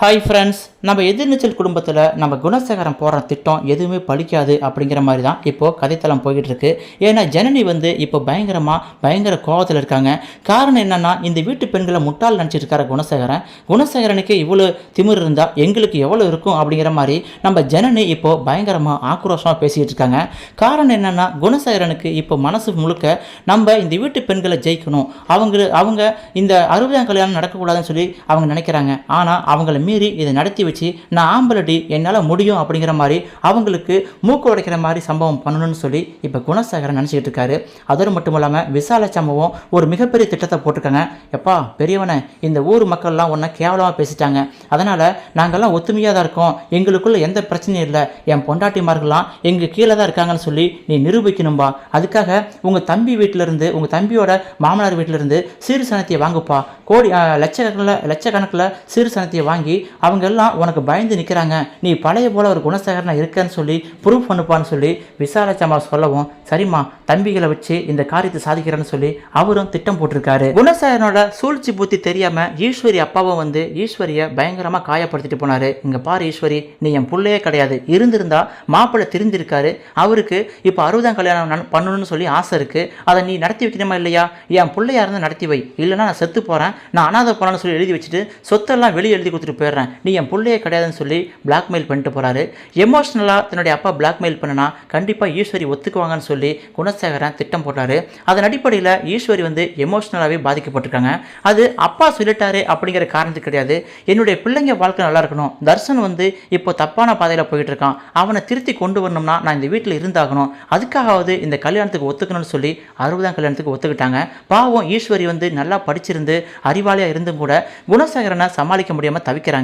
Hi friends நம்ம எதிர்நீச்சல் குடும்பத்தில் நம்ம குணசேகரம் போடுற திட்டம் எதுவுமே பழிக்காது அப்படிங்கிற மாதிரி தான் இப்போது கதைத்தளம் போய்கிட்டு இருக்கு ஏன்னா ஜனனி வந்து இப்போ பயங்கரமாக பயங்கர கோவத்தில் இருக்காங்க. காரணம் என்னென்னா இந்த வீட்டு பெண்களை முட்டாள் நினச்சிட்டு இருக்கார குணசேகரன் குணசேகரனுக்கு இவ்வளோ திமிர் இருந்தால் எங்களுக்கு எவ்வளோ இருக்கும் அப்படிங்கிற மாதிரி நம்ம ஜனனி இப்போ பயங்கரமாக ஆக்ரோஷமாக பேசிகிட்டு இருக்காங்க. காரணம் என்னென்னா குணசேகரனுக்கு இப்போ மனசு முழுக்க நம்ம இந்த வீட்டு பெண்களை ஜெயிக்கணும். அவங்க அவங்க இந்த அறுபதாம் கல்யாணம் நடக்கக்கூடாதுன்னு சொல்லி அவங்க நினைக்கிறாங்க. ஆனால் அவங்கள மீறி இதை நடத்தி வச்சு நான் ஆம்பளடி என்னால் முடியும் அப்படிங்கிற மாதிரி அவங்களுக்கு மூக்கு உடைக்கிற மாதிரி சம்பவம் பண்ணணும்னு சொல்லி இப்போ குணசேகரன் நினச்சிக்கிட்டு இருக்காரு. அதோடு மட்டும் இல்லாமல் விசால சம்பவம் ஒரு மிகப்பெரிய திட்டத்தை போட்டிருக்காங்க. எப்பா பெரியவனை இந்த ஊர் மக்கள்லாம் ஒன்றை கேவலமாக பேசிட்டாங்க. அதனால் நாங்கள்லாம் ஒத்துமையாக தான் இருக்கோம். எங்களுக்குள்ள எந்த பிரச்சனையும் இல்லை. என் பொண்டாட்டிமார்கள்லாம் எங்கள் கீழே தான் இருக்காங்கன்னு சொல்லி நீ நிரூபிக்கணும்பா. அதுக்காக உங்கள் தம்பி வீட்டிலேருந்து உங்கள் தம்பியோட மாமனார் வீட்டிலேருந்து சீர் சனத்தையை வாங்குப்பா. கோடி லட்சக்கணக்கில் லட்சக்கணக்கில் சீர் சனத்தையை வாங்கி அவங்க எல்லாம் உனக்கு பயந்து நிற்கிறாங்க நீ பழைய போல ஒரு குணசேகரனா இருக்கேன்னு சொல்லி ப்ரூஃப் பண்ணுப்பான்னு சொல்லி விசாலச்சம்மா சொல்லவும் சரிம்மா தம்பிகளை வச்சு இந்த காரியத்தை சாதிக்கிறேன்னு சொல்லி அவரும் திட்டம் போட்டிருக்காரு. குணசேகரனோட சூழ்ச்சி புத்தி தெரியாம ஈஸ்வரி அப்பாவும் வந்து ஈஸ்வரியை பயங்கரமாக காயப்படுத்திட்டு போனாரு. இங்க பாரு ஈஸ்வரி நீ என் பிள்ளையே கிடையாது. இருந்திருந்தா மாப்பிள்ளை திருந்திருக்காரு. அவருக்கு இப்போ அறுபதாம் கல்யாணம் பண்ணணும்னு சொல்லி ஆசை இருக்கு. அதை நீ நடத்தி வைக்கணுமா இல்லையா? என் பிள்ளையா இருந்தால் நடத்தி வை. இல்லைன்னா நான் செத்து போறேன். நான் அனாதை போறேன்னு சொல்லி எழுதி வச்சுட்டு சொத்தெல்லாம் வெளியே எழுதி கொடுத்துட்டு போயிடுறேன். நீ என் பிள்ளையே கிடையாதுன்னு சொல்லி பிளாக்மெயில் பண்ணிட்டு போறாரு. எமோஷ்னலாக தன்னுடைய அப்பா பிளாக்மெயில் பண்ணனா கண்டிப்பாக ஈஸ்வரி ஒத்துக்குவாங்கன்னு சொல்லி குணசேகரன் திட்டம் போட்டாரு அதன் அடிப்படையில் ஈஸ்வரி வந்து எமோஷ்னலாகவே பாதிக்கப்பட்டிருக்காங்க. அது அப்பா சொல்லிட்டாரு அப்படிங்கிற காரணத்துக்கு கிடையாது. என்னுடைய பிள்ளைங்க வாழ்க்கை நல்லா இருக்கணும். தர்ஷன் வந்து இப்போ தப்பான பாதையில் போயிட்டு இருக்கான் அவனை திருத்தி கொண்டு வரணும்னா நான் இந்த வீட்டில் இருந்தாகணும். அதுக்காகவது இந்த கல்யாணத்துக்கு ஒத்துக்கணும்னு சொல்லி அறுபதாம் கல்யாணத்துக்கு ஒத்துக்கிட்டாங்க. பாவம் ஈஸ்வரி வந்து நல்லா படிச்சிருந்து அறிவாளியாக இருந்தும் கூட குணசேகரனை சமாளிக்க முடியாமல் தவிக்கிறாங்க.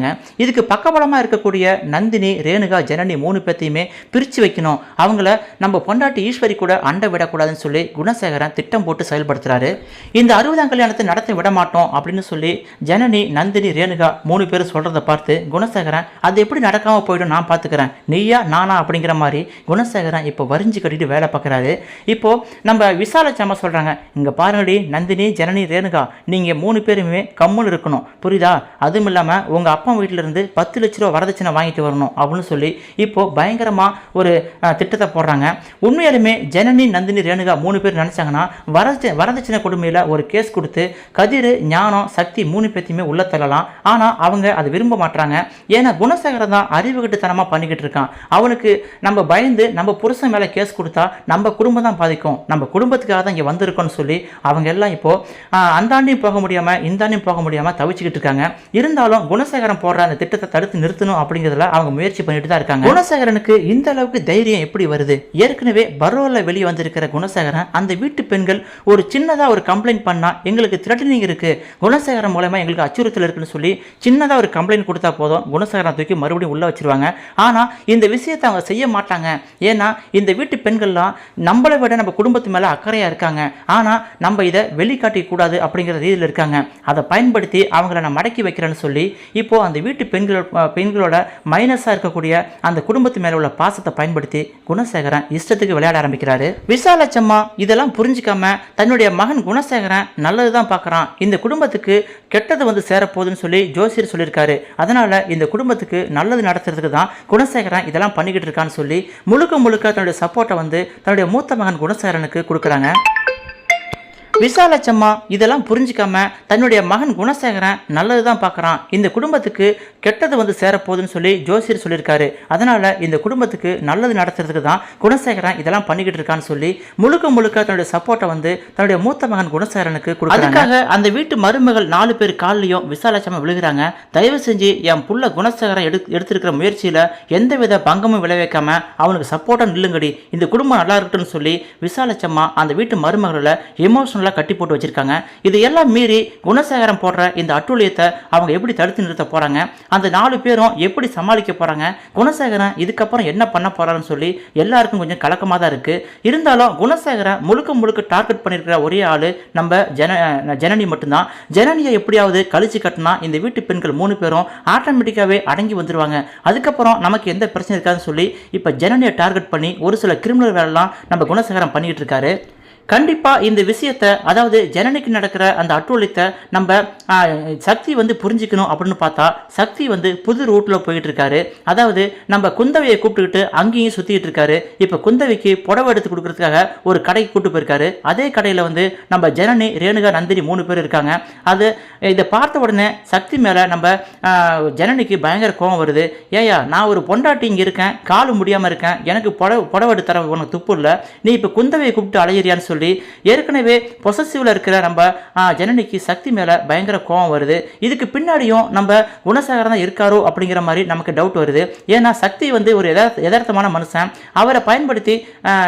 இதுக்கு பக்கபலமாக இருக்கக்கூடிய நந்தினி ரேணுகா ஜனனி மூணு பேர்த்தையுமே பிரித்து வைக்கணும். அவங்கள நம்ம பொண்டாட்டி ஈஸ்வரி கூட அண்டை விடக்கூடாதுன்னு சொல்லி குணசேகரன் திட்டம் போட்டு செயல்படுத்துறாரு. இந்த அறுபதாம் கல்யாணத்தை நடத்த விட மாட்டோம் அப்படின்னு சொல்லி ஜனனி நந்தினி ரேணுகா மூணு பேர் சொல்கிறத பார்த்து குணசேகரன் அது எப்படி நடக்காமல் போயிடும்? நான் பார்த்துக்கிறேன் நீயா நானா? அப்படிங்கிற மாதிரி குணசேகரன் இப்போ வரிஞ்சு கட்டிட்டு வேலை பார்க்குறாரு இப்போ நம்ம விசாலச்சம்மா சொல்கிறாங்க இங்கே பாருங்கடி நந்தினி ஜனனி ரேணுகா நீங்கள் மூணு பேருமே கம்முன்னு இருக்கணும். புரியுதா? அதுவும் இல்லாமல் உங்கள் அப்பா வீட்டில இருந்து பத்து லட்ச ரூபா வரதட்சணை வாங்கிட்டு வரணும் அப்படின்னு சொல்லி இப்போ பயங்கரமாக ஒரு திட்டத்தை போடுறாங்க. உண்மையாலுமே ஜனனி நந்தினி ரேணுகா மூணு பேர் நினச்சாங்கன்னா வரதட்சணை வரதட்சணை கொடுமையில் ஒரு கேஸ் கொடுத்து கதிர் ஞானம் சக்தி மூணு பேர்த்தையுமே உள்ள தள்ளலாம். ஆனால் அவங்க அதை விரும்ப மாட்டாங்க ஏன்னா குணசேகரன் தான் அறிவுகட்டுத்தனமாக பண்ணிக்கிட்டு இருக்கான். அவனுக்கு நம்ம பயந்து நம்ம புருஷன் மேலே கேஸ் கொடுத்தா நம்ம குடும்பம் தான் பாதிக்கும். நம்ம குடும்பத்துக்காக தான் இங்கே வந்திருக்கோம்னு சொல்லி அவங்க எல்லாம் இப்போ அந்தாண்டையும் அந்தாண்டியும் போக முடியாமல் இந்தாண்டியும் போக முடியாமல் தவிச்சுக்கிட்டு இருக்காங்க. இருந்தாலும் குணசேகரன் போடுற அந்த திட்டத்தை தடுத்து நிறுத்தணும் அப்படிங்கிறதுல அவங்க முயற்சி பண்ணிட்டு தான் இருக்காங்க. குணசேகரனுக்கு இந்த அளவுக்கு தைரியம் எப்படி வருது? ஏற்கனவே பரோலில் வெளியே வந்திருக்கிற குணசேகரன் அந்த வீட்டு பெண்கள் ஒரு சின்னதாக ஒரு கம்ப்ளைண்ட் பண்ணால் எங்களுக்கு த்ரெட்டனிங் இருக்குது குணசேகரன் மூலமா எங்களுக்கு அச்சுறுத்தல் இருக்குன்னு சொல்லி சின்னதாக ஒரு கம்ப்ளைண்ட் கொடுத்தா போதும் குணசேகரன் தூக்கி மறுபடியும் உள்ளே வச்சிருவாங்க. ஆனால் இந்த விஷயத்தை அவங்க செய்ய மாட்டாங்க. ஏன்னா இந்த வீட்டு பெண்கள்லாம் நம்மளை விட நம்ம குடும்பத்து மேலே அக்கறையாக இருக்காங்க. ஆனால் நம்ம இதை வெளிக்காட்டிக்க கூடாது அப்படிங்கிற ரீதியில் இருக்காங்க. அதை பயன்படுத்தி அவங்கள நான் மடக்கி வைக்கிறேன்னு சொல்லி இப்போ அந்த வீட்டு பெண்களோட பெண்களோட மைனஸாக இருக்கக்கூடிய அந்த குடும்பத்து மேலே உள்ள பாசத்தை பயன்படுத்தி குணசேகரன் இஷ்டத்துக்கு விளையாட ஆரம்பிக்கிறாரு. விசாலட்சம்மா இதெல்லாம் புரிஞ்சுக்காம தன்னுடைய மகன் குணசேகரன் நல்லது தான் பார்க்குறான் இந்த குடும்பத்துக்கு கெட்டது வந்து சேரப்போகுதுன்னு சொல்லி ஜோசியர் சொல்லியிருக்காரு. அதனால் இந்த குடும்பத்துக்கு நல்லது நடத்துறதுக்கு தான் குணசேகரன் இதெல்லாம் பண்ணிக்கிட்டு இருக்கான்னு சொல்லி முழுக்க முழுக்க தன்னுடைய சப்போர்ட்டை வந்து தன்னுடைய மூத்த மகன் குணசேகரனுக்கு கொடுக்குறாங்க. விசாலட்சம்மா இதெல்லாம் புரிஞ்சுக்காம தன்னுடைய மகன் குணசேகரன் நல்லது தான் பார்க்குறான். இந்த குடும்பத்துக்கு கெட்டது வந்து சேரப்போகுதுன்னு சொல்லி ஜோசியர் சொல்லியிருக்காரு. அதனால இந்த குடும்பத்துக்கு நல்லது நடத்துறதுக்கு தான் குணசேகரன் இதெல்லாம் பண்ணிக்கிட்டு இருக்கான்னு சொல்லி முழுக்க முழுக்க தன்னுடைய சப்போர்ட்டை வந்து தன்னுடைய மூத்த மகன் குணசேகரனுக்கு அதுக்காக அந்த வீட்டு மருமகள் நாலு பேர் கால்லையும் விசாலச்சம்மா விழுகிறாங்க. தயவு செஞ்சு என் புள்ள குணசேகரன் எடு எடுத்திருக்கிற முயற்சியில் எந்தவித பங்கமும் விளைவிக்காம அவனுக்கு சப்போர்ட்டாக நில்லுங்கடி. இந்த குடும்பம் நல்லா இருக்கட்டும்னு சொல்லி விசாலட்சம்மா அந்த வீட்டு மருமகளை எமோஷனலாக கட்டி போட்டு வச்சுருக்காங்க. இது எல்லாம் மீறி குணசேகரம் போடுற இந்த அட்டூழியத்தை அவங்க எப்படி தடுத்து நிறுத்த போகிறாங்க அந்த நாலு பேரும் எப்படி சமாளிக்க போகிறாங்க குணசேகரன் இதுக்கப்புறம் என்ன பண்ண போகிறாருன்னு சொல்லி எல்லாருக்கும் கொஞ்சம் கலக்கமாக தான் இருக்குது இருந்தாலும் குணசேகரன் முழுக்க முழுக்க டார்கெட் பண்ணியிருக்கிற ஒரே ஆள் நம்ம ஜன ஜனனி மட்டும்தான். ஜனனியை எப்படியாவது கழிச்சு கட்டினா இந்த வீட்டு பெண்கள் மூணு பேரும் ஆட்டோமேட்டிக்காகவே அடங்கி வந்துருவாங்க. அதுக்கப்புறம் நமக்கு எந்த பிரச்சனை இருக்காதுன்னு சொல்லி இப்போ ஜனனியை டார்கெட் பண்ணி ஒரு சில கிரிமினல் வேலைலாம் நம்ம குணசேகரம் பண்ணிகிட்டு இருக்காரு. கண்டிப்பாக இந்த விஷயத்தை அதாவது ஜனனிக்கு நடக்கிற அந்த அட்டூழியத்தை நம்ம சக்தி வந்து புரிஞ்சுக்கணும் அப்படின்னு பார்த்தா சக்தி வந்து புது ரூட்டில் போயிட்டு இருக்காரு. அதாவது நம்ம குந்தவையை கூப்பிட்டுக்கிட்டு அங்கேயும் சுற்றிட்டு இருக்காரு. இப்போ குந்தவைக்கு புடவை எடுத்து கொடுக்கறதுக்காக ஒரு கடைக்கு கூட்டு போயிருக்காரு. அதே கடையில் வந்து நம்ம ஜனனி ரேணுகா நந்தினி மூணு பேர் இருக்காங்க. அது இதை பார்த்த உடனே சக்தி மேலே நம்ம ஜனனிக்கு பயங்கர கோபம் வருது. ஏயா நான் ஒரு பொண்டாட்டி இங்கே இருக்கேன். காலு முடியாமல் இருக்கேன். எனக்கு புடவை புடவை எடுத்து தர உனக்கு துப்பு இல்லை. நீ இப்போ குந்தவையை கூப்பிட்டு அலையிறியான்னு சொல்லி. ஏற்கனவே பொசசிவில் இருக்கிற நம்ம ஜனனிக்கு சக்தி மேலே பயங்கர கோவம் வருது. இதுக்கு பின்னாடியும் நம்ம குணசாகரம் தான் இருக்காரோ அப்படிங்கிற மாதிரி நமக்கு டவுட் வருது. ஏன்னா சக்தி வந்து ஒரு யதார்த்த யதார்த்தமான மனுஷன். அவரை பயன்படுத்தி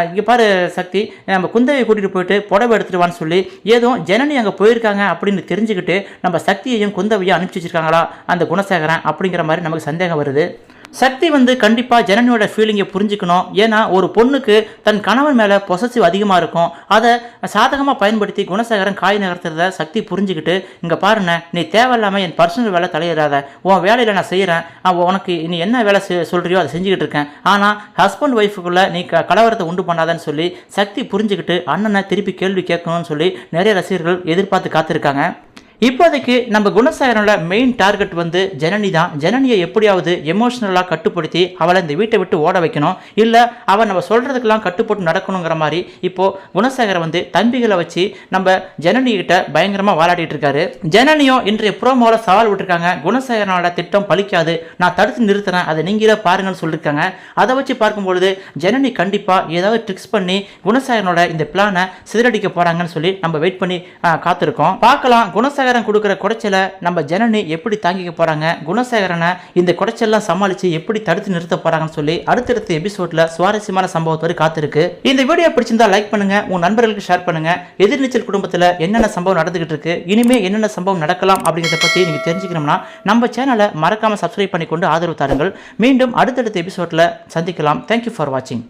இங்கே பாரு சக்தி நம்ம குந்தவையை கூட்டிகிட்டு போயிட்டு புடவை எடுத்துடுவான்னு சொல்லி ஏதோ ஜனனி அங்கே போயிருக்காங்க அப்படின்னு தெரிஞ்சுக்கிட்டு நம்ம சக்தியையும் குந்தவையும் அனுப்பிச்சி வச்சிருக்காங்களா அந்த குணசேகரன் அப்படிங்கிற மாதிரி நமக்கு சந்தேகம் வருது. சக்தி வந்து கண்டிப்பாக ஜனனியோட ஃபீலிங்கை புரிஞ்சுக்கணும். ஏன்னா ஒரு பொண்ணுக்கு தன் கணவன் மேலே பொசசிவ் அதிகமாக இருக்கும். அதை சாதகமாக பயன்படுத்தி குணசேகரன் காய் நகர்த்துறத சக்தி புரிஞ்சுக்கிட்டு இங்கே பாருண்ணே நீ தேவையில்லாமல் என் பர்சனல் வேலை தலையிடாத. உன் வேலையில் நான் செய்கிறேன் உனக்கு நீ என்ன வேலை செ- அதை செஞ்சுக்கிட்டு இருக்கேன். ஆனால் ஹஸ்பண்ட் ஒய்ஃபுக்குள்ளே நீ க கலவரத்தை உண்டு பண்ணாதன்னு சொல்லி சக்தி புரிஞ்சுக்கிட்டு அண்ணனை திருப்பி கேள்வி கேட்கணும்னு சொல்லி நிறைய ரசிகர்கள் எதிர்பார்த்து காத்திருக்காங்க. இப்போதைக்கு நம்ம குணசாகரனோட மெயின் டார்கெட் வந்து ஜனனி தான். ஜனனியை எப்படியாவது எமோஷ்னலாக கட்டுப்படுத்தி அவளை இந்த வீட்டை விட்டு ஓட வைக்கணும். இல்லை அவள் நம்ம சொல்கிறதுக்கெல்லாம் கட்டுப்பட்டு நடக்கணுங்கிற மாதிரி இப்போது குணசாகரை வந்து தம்பிகளை வச்சு நம்ம ஜனனிகிட்ட பயங்கரமாக வாலாடிட்டு இருக்காரு. ஜனனியும் இன்றைய ப்ரோமோவில் சவால் விட்டுருக்காங்க. குணசாகரனோட திட்டம் பலிக்காது. நான் தடுத்து நிறுத்துறேன். அதை நீங்களே பாருங்கன்னு சொல்லியிருக்காங்க அதை வச்சு பார்க்கும்பொழுது ஜனனி கண்டிப்பாக ஏதாவது ட்ரிக்ஸ் பண்ணி குணசாகரனோட இந்த பிளானை சிதறடிக்க போகிறாங்கன்னு சொல்லி நம்ம வெயிட் பண்ணி காத்திருக்கோம். பார்க்கலாம். குணசாகரன் கொடுக்குற குடைச்சலை நம்ம ஜனனி எப்படி தாங்கிக்க போகிறாங்க குணசேகரனை இந்த குடைச்சல்லாம் சமாளித்து எப்படி தடுத்து நிறுத்த போகிறாங்கன்னு சொல்லி அடுத்தடுத்த எபிசோடில் சுவாரஸ்யமான சம்பவத்தோடு காத்திருக்கு. இந்த வீடியோ பிடிச்சிருந்தா லைக் பண்ணுங்க உங்கள் நண்பர்களுக்கு ஷேர் பண்ணுங்க. எதிர்நீச்சல் குடும்பத்தில் என்னென்ன சம்பவம் நடந்துகிட்டு இருக்கு இனிமே என்னென்ன சம்பவம் நடக்கலாம் அப்படிங்கிறத பற்றி நீங்கள் தெரிஞ்சுக்கணும்னா நம்ம சேனலை மறக்காமல் சப்ஸ்கிரைப் பண்ணி கொண்டு ஆதரவு தாருங்கள். மீண்டும் அடுத்தடுத்த எபிசோடில் சந்திக்கலாம். தேங்க்யூ ஃபார் வாட்சிங்